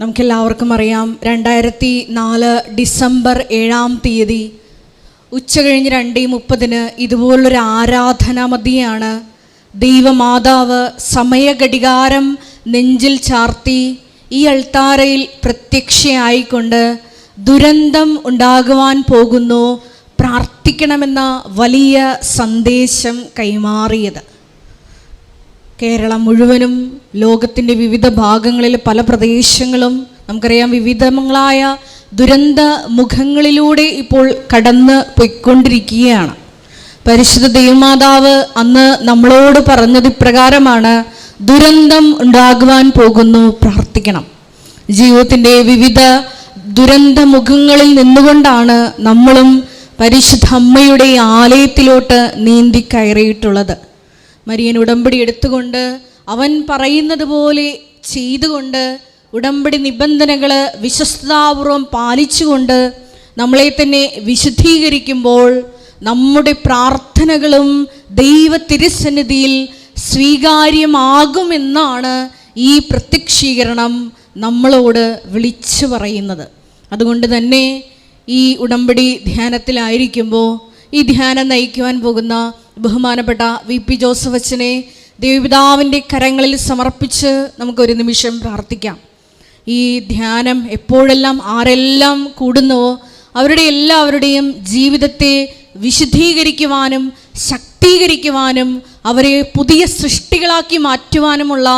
നമുക്കെല്ലാവർക്കും അറിയാം രണ്ടായിരത്തി നാല് ഡിസംബർ ഏഴാം തീയതി ഉച്ച കഴിഞ്ഞ് രണ്ടേ മുപ്പതിന് ഇതുപോലൊരു ആരാധനാ മതിയാണ്. ദൈവമാതാവ് സമയഘടികാരം നെഞ്ചിൽ ചാർത്തി ഈ അൾത്താരയിൽ പ്രത്യക്ഷയായിക്കൊണ്ട് ദുരന്തം ഉണ്ടാകുവാൻ പോകുന്നു പ്രാർത്ഥിക്കണമെന്ന വലിയ സന്ദേശം കൈമാറിയത്. കേരളം മുഴുവനും ലോകത്തിന്റെ വിവിധ ഭാഗങ്ങളിൽ പല പ്രദേശങ്ങളും നമുക്കറിയാം വിവിധങ്ങളായ ദുരന്ത മുഖങ്ങളിലൂടെ ഇപ്പോൾ കടന്ന് പൊയ്ക്കൊണ്ടിരിക്കുകയാണ്. പരിശുദ്ധ ദൈവമാതാവ് അന്ന് നമ്മളോട് പറഞ്ഞത് ഇപ്രകാരമാണ് ദുരന്തം ഉണ്ടാകുവാൻ പോകുന്നു പ്രാർത്ഥിക്കണം. ജീവിതത്തിന്റെ വിവിധ ദുരന്ത മുഖങ്ങളിൽ നിന്നുകൊണ്ടാണ് നമ്മളും പരിശുദ്ധ അമ്മയുടെ ആലയത്തിലോട്ട് നീന്തി കയറിയിട്ടുള്ളത്. മരിയൻ ഉടമ്പടി എടുത്തുകൊണ്ട് അവൻ പറയുന്നത് പോലെ ചെയ്തുകൊണ്ട് ഉടമ്പടി നിബന്ധനകൾ വിശ്വസ്താപൂർവം പാലിച്ചുകൊണ്ട് നമ്മളെ തന്നെ വിശുദ്ധീകരിക്കുമ്പോൾ നമ്മുടെ പ്രാർത്ഥനകളും ദൈവ തിരുസന്നിധിയിൽ സ്വീകാര്യമാകുമെന്നാണ് ഈ പ്രത്യക്ഷീകരണം നമ്മളോട് വിളിച്ചു പറയുന്നത്. അതുകൊണ്ട് തന്നെ ഈ ഉടമ്പടി ധ്യാനത്തിലായിരിക്കുമ്പോൾ ഈ ധ്യാനം നയിക്കുവാൻ പോകുന്ന ബഹുമാനപ്പെട്ട വി പി ജോസഫ് അച്ഛനെ ദേവപിതാവിന്റെ കരങ്ങളിൽ സമർപ്പിച്ച് നമുക്കൊരു നിമിഷം പ്രാർത്ഥിക്കാം. ഈ ധ്യാനം എപ്പോഴെല്ലാം ആരെല്ലാം കൂടുന്നുവോ അവരുടെ എല്ലാവരുടെയും ജീവിതത്തെ വിശുദ്ധീകരിക്കുവാനും ശക്തീകരിക്കുവാനും അവരെ പുതിയ സൃഷ്ടികളാക്കി മാറ്റുവാനുമുള്ള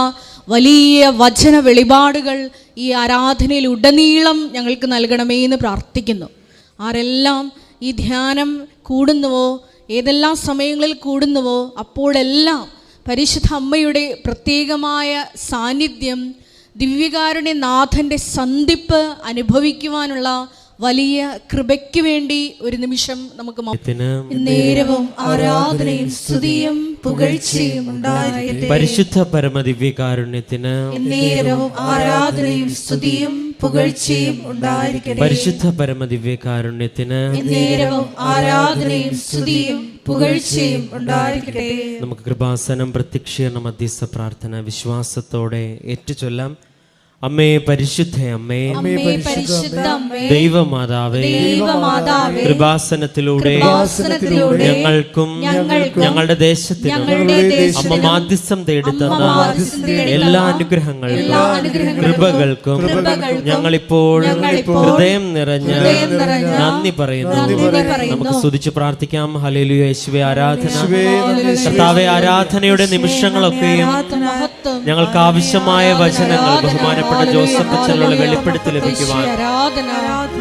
വലിയ വചന വെളിപാടുകൾ ഈ ആരാധനയിൽ ഉടനീളം ഞങ്ങൾക്ക് നൽകണമേ എന്ന് പ്രാർത്ഥിക്കുന്നു. ആരെല്ലാം ഈ ധ്യാനം കൂടുന്നുവോ ഏതെല്ലാം സമയങ്ങളിൽ കൂടുന്നുവോ അപ്പോഴെല്ലാം പരിശുദ്ധ അമ്മയുടെ പ്രത്യേകമായ സാന്നിധ്യം ദിവ്യകാരുണ്യ നാഥന്റെ സന്ധിപ്പ് അനുഭവിക്കുവാനുള്ള വലിയ കൃപയ്ക്ക് വേണ്ടി ഒരു നിമിഷം നമുക്ക് നേരവും ആരാധനയും സ്തുതിയും പുകഴ്ചയും ഉണ്ടായിരിക്കട്ടെ പരിശുദ്ധ പരമദിവ്യകാരുണ്യത്തിന് നേരവും ആരാധനയും സ്തുതിയും പുകഴ്ചയും ഉണ്ടായിരിക്കട്ടെ. പരിശുദ്ധ പരമദിവ്യകാരുണ്യത്തിന് നേരവും ആരാധനയും സ്തുതിയും പുകഴ്ചയും ഉണ്ടായിരിക്കട്ടെ. നമുക്ക് കൃപാസനം പ്രത്യക്ഷീകരണ മധ്യസ്ഥ പ്രാർത്ഥന വിശ്വാസത്തോടെ ഏറ്റുചൊല്ലാം. അമ്മേ പരിശുദ്ധ അമ്മേ. ദൈവമാതാവേ. ദൈവമാതാവേ. കൃപാസനത്തിലൂടെ ഞങ്ങൾക്കും ഞങ്ങളുടെ ദേശത്തിനും അമ്മ മാധ്യസ്ഥം തേടി തന്ന എല്ലാ അനുഗ്രഹങ്ങൾക്കും കൃപകൾക്കും ഞങ്ങളിപ്പോൾ ഹൃദയം നിറഞ്ഞ നന്ദി പറയുന്നു. നമുക്ക് സ്തുതിച്ച് പ്രാർത്ഥിക്കാം. ഹലേലു യേശുവെ ആരാധന. കർത്താവെ ആരാധനയുടെ നിമിഷങ്ങളൊക്കെയും ഞങ്ങൾക്ക് ആവശ്യമായ വചനങ്ങൾ ബഹുമാനപ്പെട്ട ജോസഫ് അച്ഛനുള്ള വെളിപ്പെടുത്തി ലഭിക്കുവാൻ.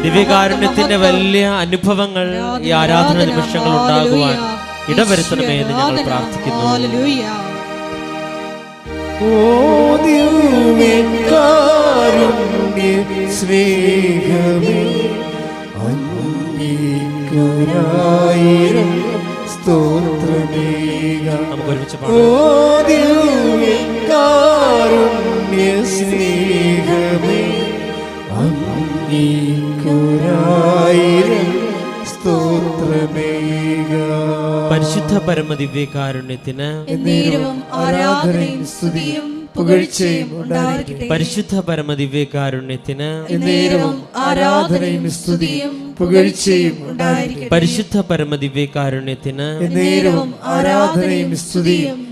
ദിവ്യകാരുണ്യത്തിന്റെ വലിയ അനുഭവങ്ങൾ ഈ ആരാധന നിമിഷങ്ങൾ ഉണ്ടാകുവാൻ ഇടവരുത്തണമേ എന്ന് ഞങ്ങൾ പ്രാർത്ഥിക്കുന്നു. സ്നേഹമേ അംഗീകാരായിരം സ്തോത്രമേക. നമുക്ക് ഒരുമിച്ച് പാടാം സ്നേഹമേ സ്തോത്രമേക. പരിശുദ്ധ പരമ ദിവ്യകാരുണ്യത്തിന് ആരാധനയും സ്തുതിയും പുകഴ്ചയും ഉണ്ടായിരിക്കട്ടെ. പരിശുദ്ധ പരമദിവ്യകാരുണ്യത്തിന് നേരവും ആരാധനയും സ്തുതിയും പുകഴ്ചയും ഉണ്ടായിരിക്കട്ടെ. പരിശുദ്ധ പരമദിവ്യകാരുണ്യത്തിന് നേരവും ആരാധനയും സ്തുതിയും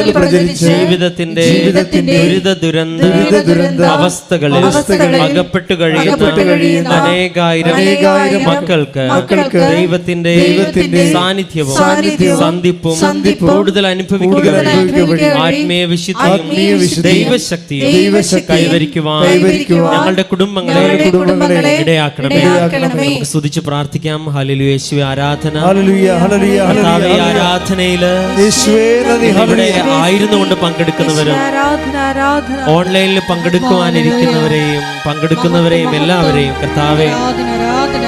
ജീവിതത്തിന്റെ ജീവിതത്തിന്റെ ദുരിത ദുരന്ത ദുരന്ത അവസ്ഥകളിൽ അകപ്പെട്ടു കഴിയുന്ന അനേകായിരം മക്കൾക്ക് മക്കൾക്ക് ദൈവത്തിന്റെ ദൈവത്തിന്റെ സാന്നിധ്യവും സന്ധിപ്പും കൂടുതൽ അനുഭവിക്കുക ആത്മീയ വിശുദ്ധിയും ദൈവശക്തിയും കൈവരിക്കുവാൻ ഞങ്ങളുടെ കുടുംബങ്ങളെ കുടുംബങ്ങളെ ഇടയാക്കണമേ. സ്തുതിച്ച് പ്രാർത്ഥിക്കാം. ഹല്ലേലൂയ യേശുവേ ആരാധന. ആരാധനയിൽ യേശുവേ നന്ദി ഇവിടെ ഹല്ലേലൂയ ആയിരുന്നു കൊണ്ട് പങ്കെടുക്കുന്നവരും ആരാധന ആരാധന. ഓൺലൈനിൽ പങ്കെടുക്കുവാനിരിക്കുന്നവരെയും പങ്കെടുക്കുന്നവരെയും എല്ലാവരെയും കർത്താവെ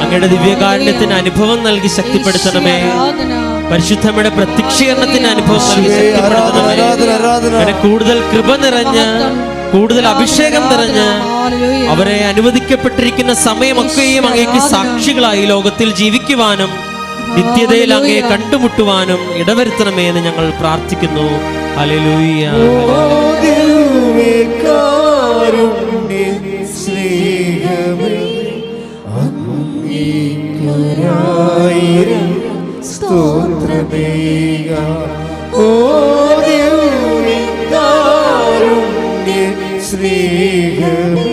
അങ്ങയുടെ ദിവ്യകാരുണ്യത്തിന് അനുഭവം നൽകി ശക്തിപ്പെടുത്തണമേ. പരിശുദ്ധമ്മയുടെ പ്രത്യക്ഷീകരണത്തിന് അനുഭവം നൽകി ശക്തിപ്പെടുത്തണമേ. കൂടുതൽ കൃപ നിറഞ്ഞ് കൂടുതൽ അഭിഷേകം നിറഞ്ഞ് അവരെ അനുവദിക്കപ്പെട്ടിരിക്കുന്ന സമയമൊക്കെയും അങ്ങേക്ക് സാക്ഷികളായി ലോകത്തിൽ ജീവിക്കുവാനും നിത്യതയിൽ അങ്ങയെ കണ്ടുമുട്ടുവാനും ഇടവരുത്തണമേ എന്ന് ഞങ്ങൾ പ്രാർത്ഥിക്കുന്നു. ഹല്ലേലൂയ ഓ ദൈവമേ കാരുണ്യ സ്നേഹമേ അങ്ങേക്കൊരായിരം സ്തോത്രമേക ഓ ദൈവമേ കാരുണ്യ സ്നേഹമേ.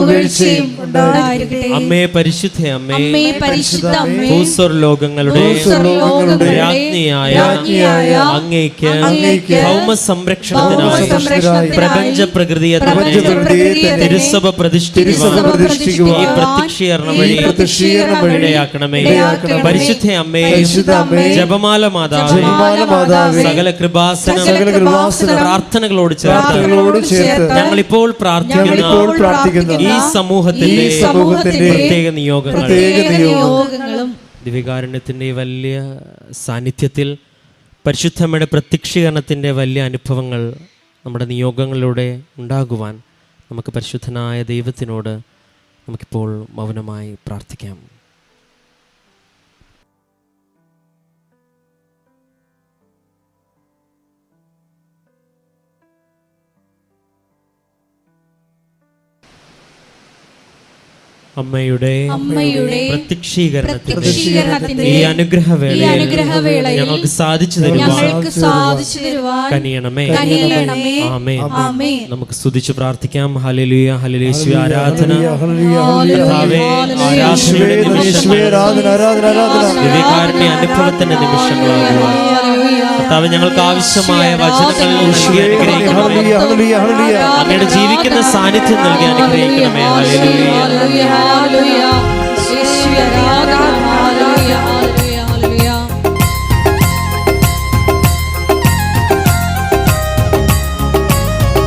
പുകഴ്ചയും അമ്മേ പരിശുദ്ധ അമ്മേ. പരിശുദ്ധ ഭൂസ്വർ ലോകങ്ങളുടെ രാജ്ഞിയായ അങ്ങേക്ക് ഭൗമ സംരക്ഷണത്തിനായി പ്രപഞ്ച പ്രകൃതിയെ തിരുസഭ പ്രതിഷ്ഠിക്കുക ഈ പ്രത്യക്ഷീകരണം വഴി ഇടയാക്കണമേ. പരിശുദ്ധ അമ്മേ. ജപമാല മാതാവേ. സകല കൃപാസന പ്രാർത്ഥനകളോട് ചേർത്ത് ഞങ്ങൾ ഇപ്പോൾ പ്രാർത്ഥിക്കുന്ന. ഈ ഈ സമൂഹത്തിന്റെ പ്രത്യേക നിയോഗങ്ങൾ പ്രത്യേക നിയോഗം നിയോഗങ്ങളും ദിവ്യകാരുണ്യത്തിന്റെ വലിയ സാന്നിധ്യത്തിൽ പരിശുദ്ധമ്മയുടെ പ്രത്യക്ഷീകരണത്തിന്റെ വലിയ അനുഭവങ്ങൾ നമ്മുടെ നിയോഗങ്ങളിലൂടെ ഉണ്ടാകുവാൻ നമുക്ക് പരിശുദ്ധനായ ദൈവത്തിനോട് നമുക്കിപ്പോൾ മൗനമായി പ്രാർത്ഥിക്കാം. അമ്മയുടെ അമ്മയുടെ ഈ അനുഗ്രഹവേളയിൽ ഞങ്ങൾക്ക് സാധിച്ചു തരുവാൻ ഞങ്ങൾക്ക് സാധിച്ചു തരുവാൻ കനിയണമേ. കനിയണമേ. ആമേ നമുക്ക് സ്തുതിച്ചു പ്രാർത്ഥിക്കാം. ഹല്ലേലൂയ ഹലലേശു ആരാധന. ആരാധനയുടെ അനുഭവത്തിന്റെ നിമിഷങ്ങളാകുവാൻ. കർത്താവ് ഞങ്ങൾക്ക് ആവശ്യമായ വചനങ്ങൾ നൽകി അനുഗ്രഹിക്കണമേ. അങ്ങയുടെ ജീവിക്കുന്ന സാന്നിധ്യം നൽകി അനുഗ്രഹിക്കണമേ.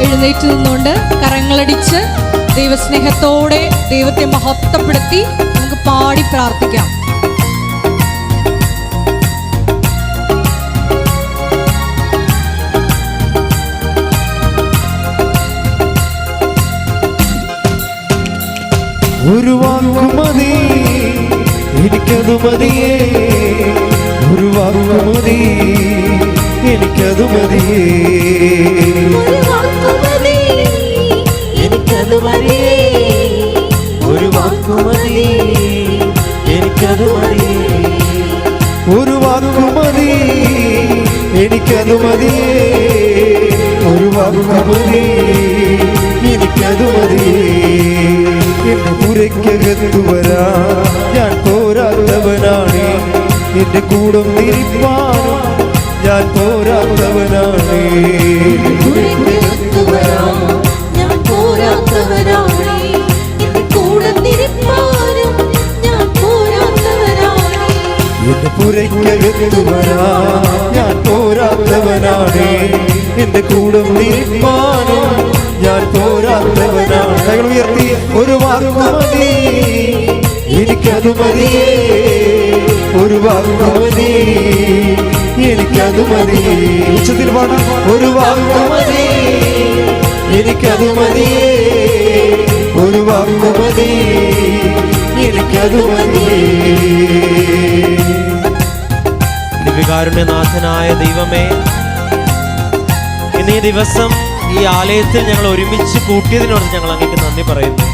എഴുന്നേറ്റ് നിന്നുകൊണ്ട് കരങ്ങളടിച്ച് ദൈവസ്നേഹത്തോടെ ദൈവത്തെ മഹത്വപ്പെടുത്തി നമുക്ക് പാടി എന്റെ പുരയ്ക്കകത്തു വരാ. ഞാൻ പോരാത്തവനാണ്. എന്റെ കൂടം തിരിപ്പാനും ഞാൻ പോരാത്തവനാണ്. എന്റെ കൂടെ നിരപ്പാനും ഞാൻ പോരാത്തവനാണ് എന്റെ പുരയ്ക്കകത്തു വരാ. ഞാൻ പോരാത്തവനാണ്. എന്റെ കൂടം തിരിപ്പാനും ഞാൻ പോരാത്തവനാണ് കൈകൾ ഉയർത്തി. ഒരു വാക്ക് മതി. എനിക്കത് മതിയേ ഒരു വാക്ക് മതി. എനിക്കത് മതി. ഉച്ചത്തിൽ പാടാം. ഒരു വാക്ക് മതി. എനിക്കത് മതിയേ ഒരു വാക്കു മതി. എനിക്കത് മതിയേ ദിവ്യകാരുണ്യനാഥനായ ദൈവമേ ഇനി ദിവസം ഈ ആലയത്തിൽ ഞങ്ങൾ ഒരുമിച്ച് കൂട്ടിയതിനോട് ഞങ്ങൾ അങ്ങേക്ക് നന്ദി പറയുന്നു.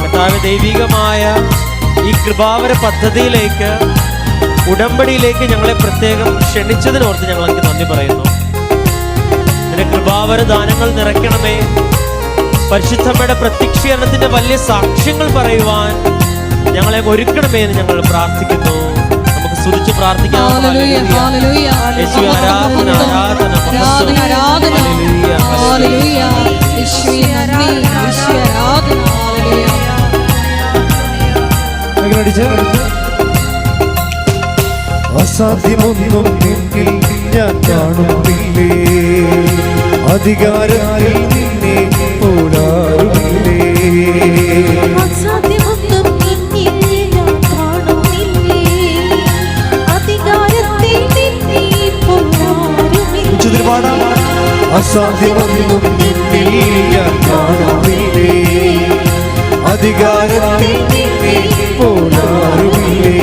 കർത്താവ് ദൈവികമായ ഈ കൃപാവര പദ്ധതിയിലേക്ക് ഉടമ്പടിയിലേക്ക് ഞങ്ങളെ പ്രത്യേകം ക്ഷണിച്ചതിനോർത്ത് ഞങ്ങൾ അങ്ങ് നന്ദി പറയുന്നു. നിന്റെ കൃപാവര ദാനങ്ങൾ നിറയ്ക്കണമേ. പരിശുദ്ധമ്മയുടെ പ്രത്യക്ഷീകരണത്തിന്റെ വലിയ സാക്ഷ്യങ്ങൾ പറയുവാൻ ഞങ്ങളെ ഒരുക്കണമേ എന്ന് ഞങ്ങൾ പ്രാർത്ഥിക്കുന്നു. നമുക്ക് സ്തുതിച്ച് പ്രാർത്ഥിക്കാം. ആരാധന, ആരാധന. അസാധ്യമൊന്നും നിന്നിൽ ഞാൻ കാണുന്നില്ലേ? അധികാരത്തിൽ നിന്നെ പോരാറുമില്ലേ അസാധ്യമൊന്നും നിന്നിൽ ഞാൻ കാണുന്നില്ലേ. അധികാരത്തിൽ നിന്നെ പോലാറുമില്ലേ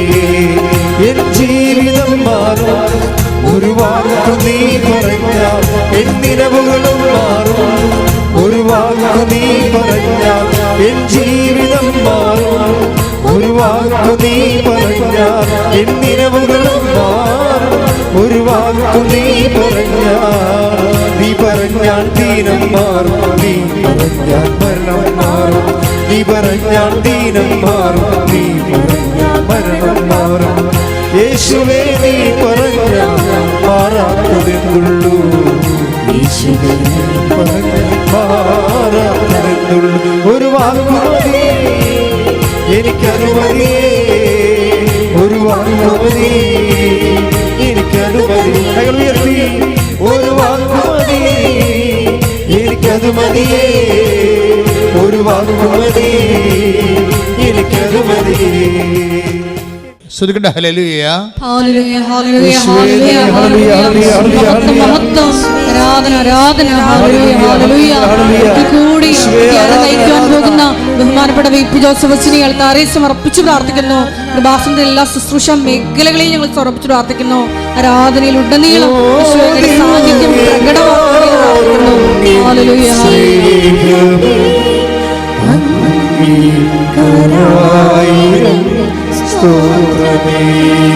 എൻ ജീവിതം മാറും. ഒരു വാക്ക് നീ പറഞ്ഞാൽ എൻ നിലവുകളും മാറും. ഒരു വാക്ക് നീ പറഞ്ഞാൽ എൻ ജീവിതം മാറും. ഒരു വാക്ക് നീ പറഞ്ഞാൽ എൻ നിലവുകളും മാറും. ഒരു വാക്ക് നീ പറഞ്ഞാൽ നീ പറഞ്ഞാൽ ദീനം മാറും. നീ പറഞ്ഞാൽ മരണം മാറും. നീ പറഞ്ഞാൽ ദീനം മാറും. നീ പറഞ്ഞാൽ മരണം മാറും. യേശുവേ നീ പറഞ്ഞാൽ മാറാത്തതെന്നുള്ളൂ യേശുവേ നീ പറഞ്ഞാൽ മാറാത്തതെന്നുള്ളൂ ഒരു വാക്കു മതി എനിക്കത് മതിയേ ഒരു വാക്കു മതി എനിക്കത് മതി കൈകൾ ഉയർത്തി ഒരു വാക്കു മതി എനിക്കത് മതിയേ ഒരു വാക്കു മതി ശ്രുതികണ്ട ഹലലുയ. കൂടി നയിക്കുവാൻ പോകുന്ന ബഹുമാനപ്പെട്ട വി. പി. ജോസഫിനെ താരെ സമർപ്പിച്ചു പ്രാർത്ഥിക്കുന്നു. കൃപാസന്റെ എല്ലാ ശുശ്രൂഷ മേഖലകളെയും ഞങ്ങൾ സമർപ്പിച്ചു പ്രാർത്ഥിക്കുന്നു. ആരാധനയിൽ ഉടനീളം സാന്നിധ്യം ഹല്ലേലൂയ, ഓ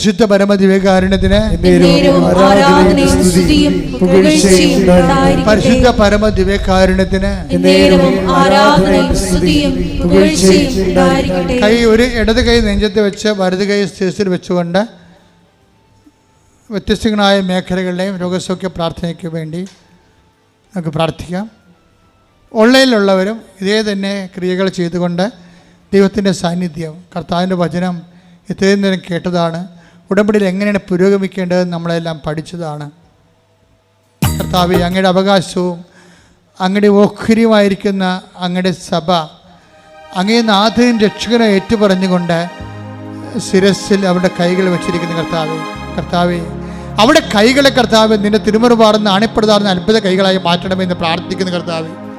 പരിശുദ്ധ പരമതി വേകാരണത്തിന്. പരിശുദ്ധ പുകഴ്ചയും ഉണ്ടായിരിക്കട്ടെ. കൈ ഒരു ഇടത് കൈ നെഞ്ചത്ത് വെച്ച് വലത് കൈ സ്ഥിരത്തിൽ വെച്ചുകൊണ്ട് വ്യത്യസ്തങ്ങളായ മേഖലകളിലെയും രോഗസൗഖ്യ പ്രാർത്ഥനയ്ക്ക് വേണ്ടി നമുക്ക് പ്രാർത്ഥിക്കാം. ഓൺലൈനിലുള്ളവരും ഇതേ തന്നെ ക്രിയകൾ ചെയ്തുകൊണ്ട് ദൈവത്തിന്റെ സാന്നിധ്യം കർത്താവിന്റെ വചനം ഇത്രയും നേരം കേട്ടതാണ്. ഉടമ്പടിയിൽ എങ്ങനെയാണ് പുരോഗമിക്കേണ്ടത് നമ്മളെല്ലാം പഠിച്ചതാണ്. കർത്താവ് അങ്ങയുടെ അവകാശവും അങ്ങയുടെ ഓഹരിയുമായിരിക്കുന്ന അങ്ങയുടെ സഭ അങ്ങേ നാഥനും രക്ഷകനെ ഏറ്റുപറഞ്ഞുകൊണ്ട് ശിരസിൽ അവരുടെ കൈകൾ വെച്ചിരിക്കുന്ന കർത്താവ്. കർത്താവ് അവിടെ കൈകളെ കർത്താവ് നിന്റെ തിരുമുറപാടുന്ന അണിപ്പെടുതാറുന്ന അത്ഭുത കൈകളായി മാറ്റണമെന്ന് പ്രാർത്ഥിക്കുന്ന കർത്താവെ.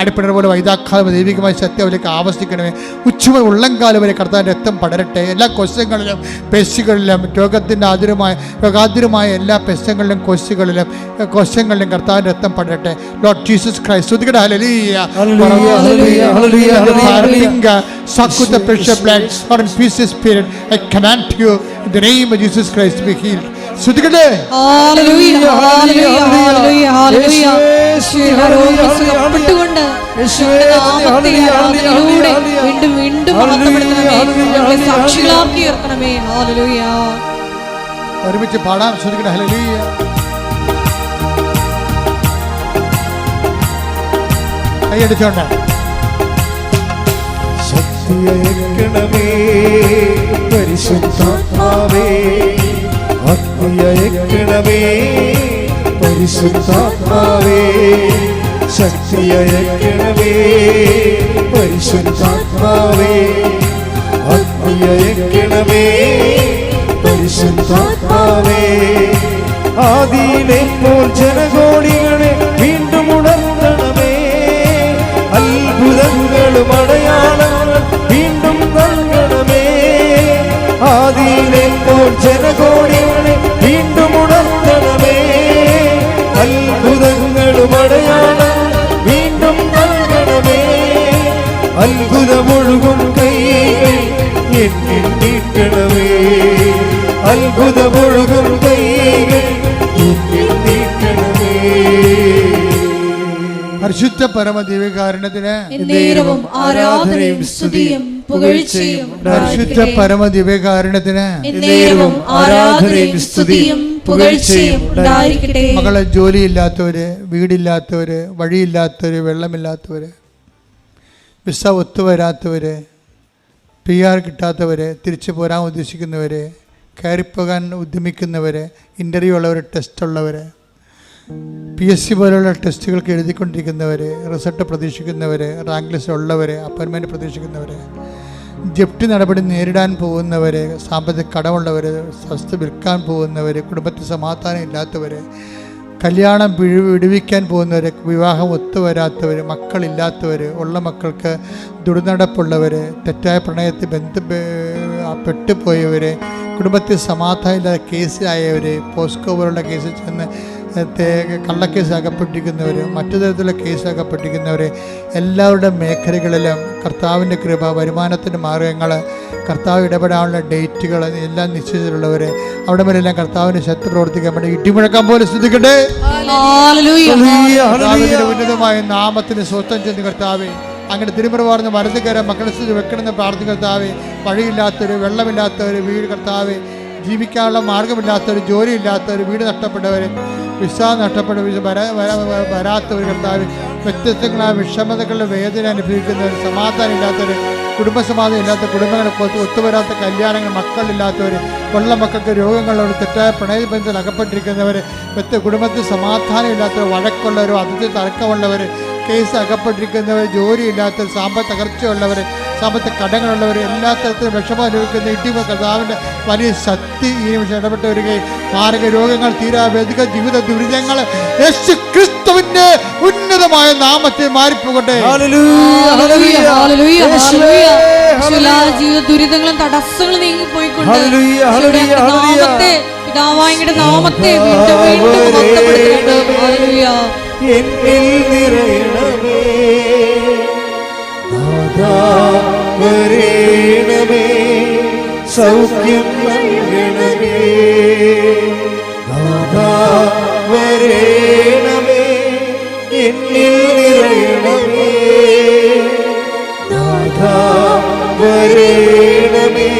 അടിപ്പിണർ പോലെ വൈതാക്കാലം ദൈവികമായ സത്യം അവരിലേക്ക് ആവശ്യിക്കണമേ ഉച്ചമ ഉള്ളംകാലം വരെ കർത്താവിന്റെ രക്തം പടരട്ടെ. എല്ലാ കൊശങ്ങളിലും പെശുകളിലും രോഗത്തിന്റെ ആതുരമായ രോഗാതുരമായ എല്ലാ പെശങ്ങളിലും കൊശുകളിലും കൊശങ്ങളിലും കർത്താവിന്റെ രക്തം പടരട്ടെ. Lord Jesus Christ the precious blood, or in peace spirit, I command you in the name of Jesus Christ be healed. വീണ്ടും വീണ്ടും സാക്ഷികളാക്കി ഉയർത്തണമേ. ഒരുമിച്ച് പാടാം. ശ്രദ്ധിക്കട്ടെ. ഹല്ലേലൂയ. കൈയടിച്ചോണ്ട് ശക്തി അയക്കണമേ. പരിശുദ്ധാത്മാവേ. ஆத்மீய எக்கணமே பரிசுத்தாத்மாவே சக்திய எக்கணமே பரிசுத்தாத்மாவே. ஆத்மீய எக்கணமே பரிசுத்தாத்மாவே. ஆதியிலே போல் ஜனகோடிகளே மீண்டும் உணர்ந்தனமே. அற்புதங்களும் அடையாளங்கள் மீண்டும் தங்கணமே ஆதியிலே വീണ്ടും പരിശുദ്ധ പരമ ദിവ്യകാരണത്തിന് എന്നേരവും ആരാധനയും സ്തുതിയും പുകഴ്ചയും പരിശുദ്ധ. പരമ ദിവ്യകാരണത്തിന് എന്നേരവും ആരാധനയും സ്തുതിയും പുകഴ്ചയും മകളെ ജോലിയില്ലാത്തവര് വീടില്ലാത്തവര് വഴിയില്ലാത്തവര് വെള്ളമില്ലാത്തവര് വിസ ഒത്തുവരാത്തവര് പി ആർ കിട്ടാത്തവര് തിരിച്ചു പോരാൻ ഉദ്ദേശിക്കുന്നവര് കയറിപ്പോകാൻ ഉദ്യമിക്കുന്നവര് ഇന്റർവ്യൂ ഉള്ളവർ ടെസ്റ്റ് ഉള്ളവർ പി എസ് സി പോലെയുള്ള ടെസ്റ്റുകൾക്ക് എഴുതിക്കൊണ്ടിരിക്കുന്നവർ റിസൾട്ട് പ്രതീക്ഷിക്കുന്നവർ റാങ്ക് ലിസ്റ്റ് ഉള്ളവർ അപ്പോയിൻമെന്റ് പ്രതീക്ഷിക്കുന്നവർ ജപ്തി നടപടി നേരിടാൻ പോകുന്നവർ സാമ്പത്തിക കടമുള്ളവർ വസ്തു വിൽക്കാൻ പോകുന്നവർ കുടുംബത്തിൽ സമാധാനം ഇല്ലാത്തവർ കല്യാണം പിഴി വിടുവിക്കാൻ പോകുന്നവർ വിവാഹം ഒത്തുവരാത്തവർ മക്കളില്ലാത്തവർ ഉള്ള മക്കൾക്ക് ദുർനടപ്പുള്ളവർ തെറ്റായ പ്രണയത്തിൽ ബന്ധ പെട്ടുപോയവർ കുടുംബത്തിൽ സമാധാനമില്ലാത്ത കേസിലായവർ പോസ്കോ പോലുള്ള കേസിൽ ചെന്ന് കള്ളക്കേസ് അകപ്പെട്ടിരിക്കുന്നവർ മറ്റു തരത്തിലുള്ള കേസ് അകപ്പെട്ടിരിക്കുന്നവർ എല്ലാവരുടെ മേഖലകളിലും കർത്താവിന്റെ കൃപ വരുമാനത്തിന്റെ മാർഗങ്ങൾ കർത്താവ് ഇടപെടാനുള്ള ഡേറ്റുകൾ എല്ലാം നിശ്ചയിച്ചിട്ടുള്ളവർ അവിടെ മേലെല്ലാം കർത്താവിന്റെ ശക്തി പ്രവർത്തിക്കാൻ വേണ്ടി ഇടിമുഴക്കാൻ പോലെ ശ്രദ്ധിക്കട്ടെ ഉന്നതമായ നാമത്തിന് സ്വത്തം ചെന്ന് കർത്താവെ അങ്ങനെ തിരുമുറവാർന്ന് വലത് കയറാൻ മക്കളെ സ്ഥിതി വെക്കണമെന്ന് പ്രാർത്ഥിക്കുന്ന കർത്താവെ വഴിയില്ലാത്തവർ വെള്ളമില്ലാത്തവർ വീട് കർത്താവെ ജീവിക്കാനുള്ള മാർഗമില്ലാത്തവർ ജോലിയില്ലാത്തവർ വീട് നഷ്ടപ്പെട്ടവർ വിസ നഷ്ടപ്പെട്ടവർ വരാ വരാ- വരാ- വരാത്തവർ കർത്താവ് വ്യത്യസ്തങ്ങളായ വിഷമതകളുടെ വേദന അനുഭവിക്കുന്നവർ സമാധാനം ഇല്ലാത്തവർ കുടുംബസമാധാനം ഇല്ലാത്ത കുടുംബങ്ങൾ ഒത്തു- ഒത്തുവരാത്ത കല്യാണങ്ങൾ മക്കളില്ലാത്തവർ കൊള്ള മക്കൾക്ക് രോഗങ്ങളോട് തെറ്റായ പ്രണയബന്ധത്തിൽ അകപ്പെട്ടിരിക്കുന്നവർ വ്യക്തി കുടുംബത്തിൽ സമാധാനം ഇല്ലാത്തവർ വഴക്കുള്ളവരോ അതിഥി തർക്കമുള്ളവർ കേസ് അകപ്പെട്ടിരിക്കുന്നവർ ജോലിയില്ലാത്തവർ സാമ്പത്തിക തകർച്ചയുള്ളവർ സാമ്പത്തിക കടങ്ങളുള്ളവർ എല്ലാ തരത്തിലും വിഷമം അനുഭവിക്കുന്ന ഇടിമ കർത്താവിന്റെ വലിയ ശക്തി ഈ നിമിഷം ഇടപെട്ട് വരികയും മാരക രോഗങ്ങൾ തീരാവേദിക ജീവിത ദുരിതങ്ങൾ യേശു ക്രിസ്തുവിന്റെ ഉന്നതമായ നാമത്തെ മാറിപ്പോകട്ടെ. Hallelujah, hallelujah, hallelujah. ഈശോയില്ലാ ജീവിത ദുരിതങ്ങളും തടസ്സങ്ങളും നീങ്ങി പോയിക്കൊണ്ട് നാമത്തെ വീണ്ടും വീണ്ടും എന്നിൽ നിറയണമേ. നാഥാ വരേണമേ സൗഖ്യം നൽകണമേ. നാഥാ വരേണമേ എന്നിൽ നിറയണമേ. നാഥാ വരേണമേ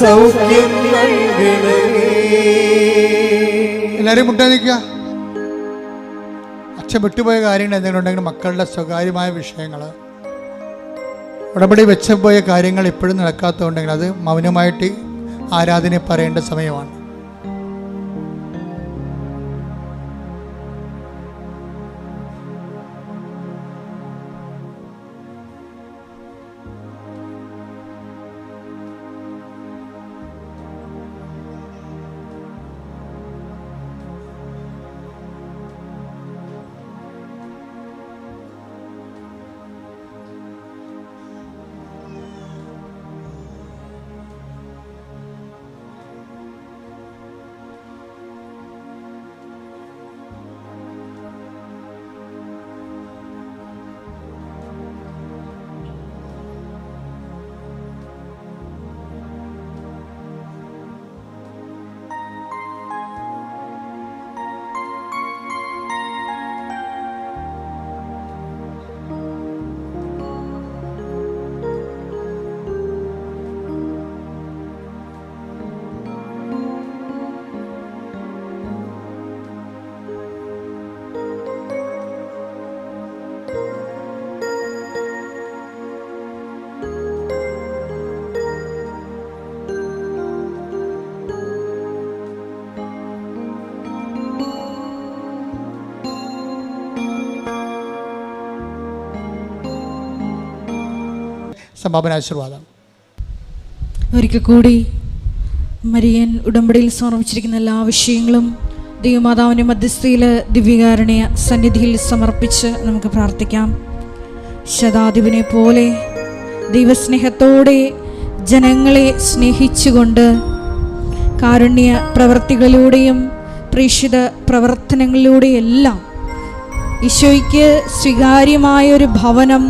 സൗഖ്യം നൽകണമേ. എല്ലാവരും മുട്ടേ നിൽക്കുക. അച്ഛൻ വിട്ടുപോയ കാര്യങ്ങൾ എന്തെങ്കിലും ഉണ്ടെങ്കിൽ മക്കളുടെ സ്വകാര്യമായ വിഷയങ്ങൾ ഉടമ്പടി വെച്ച് പോയ കാര്യങ്ങൾ ഇപ്പോഴും നടക്കാത്തതുണ്ടെങ്കിൽ അത് മൗനമായിട്ട് ആരാധന പറയേണ്ട സമയമാണ്. സമാപന ആശീർവാദം. ഒരിക്കൽ കൂടി മരിയൻ ഉടമ്പടിയിൽ സമർപ്പിച്ചിരിക്കുന്ന എല്ലാ വിഷയങ്ങളും ദൈവമാതാവിന്റെ മധ്യസ്ഥയിൽ ദിവ്യകാരണയ സന്നിധിയിൽ സമർപ്പിച്ച് നമുക്ക് പ്രാർത്ഥിക്കാം. ശതാധിപനെ പോലെ ദൈവസ്നേഹത്തോടെ ജനങ്ങളെ സ്നേഹിച്ചുകൊണ്ട് കാരുണ്യ പ്രവർത്തികളിലൂടെയും പ്രേക്ഷിത പ്രവർത്തനങ്ങളിലൂടെയെല്ലാം ഈശോയ്ക്ക് സ്വീകാര്യമായ ഒരു ഭവനം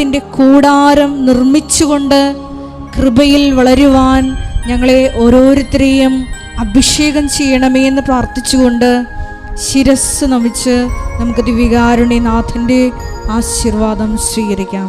ദൈവത്തിന്റെ കൂടാരം നിർമ്മിച്ചുകൊണ്ട് കൃപയിൽ വളരുവാൻ ഞങ്ങളെ ഓരോരുത്തരെയും അഭിഷേകം ചെയ്യണമേ എന്ന് പ്രാർത്ഥിച്ചുകൊണ്ട് ശിരസ് നമിച്ച് നമുക്ക് ദിവികാരുണ്യനാഥന്റെ ആശീർവാദം സ്വീകരിക്കാം.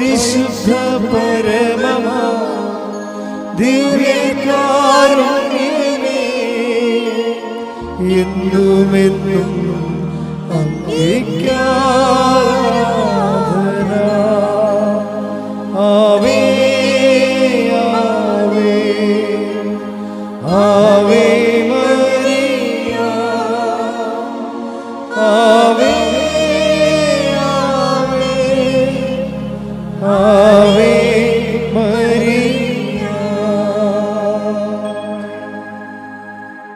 പരിശുദ്ധ പരമ ദിവ്യകാരുണ്യമേ എന്നുമെന്നും അങ്ങേക്കാരാധന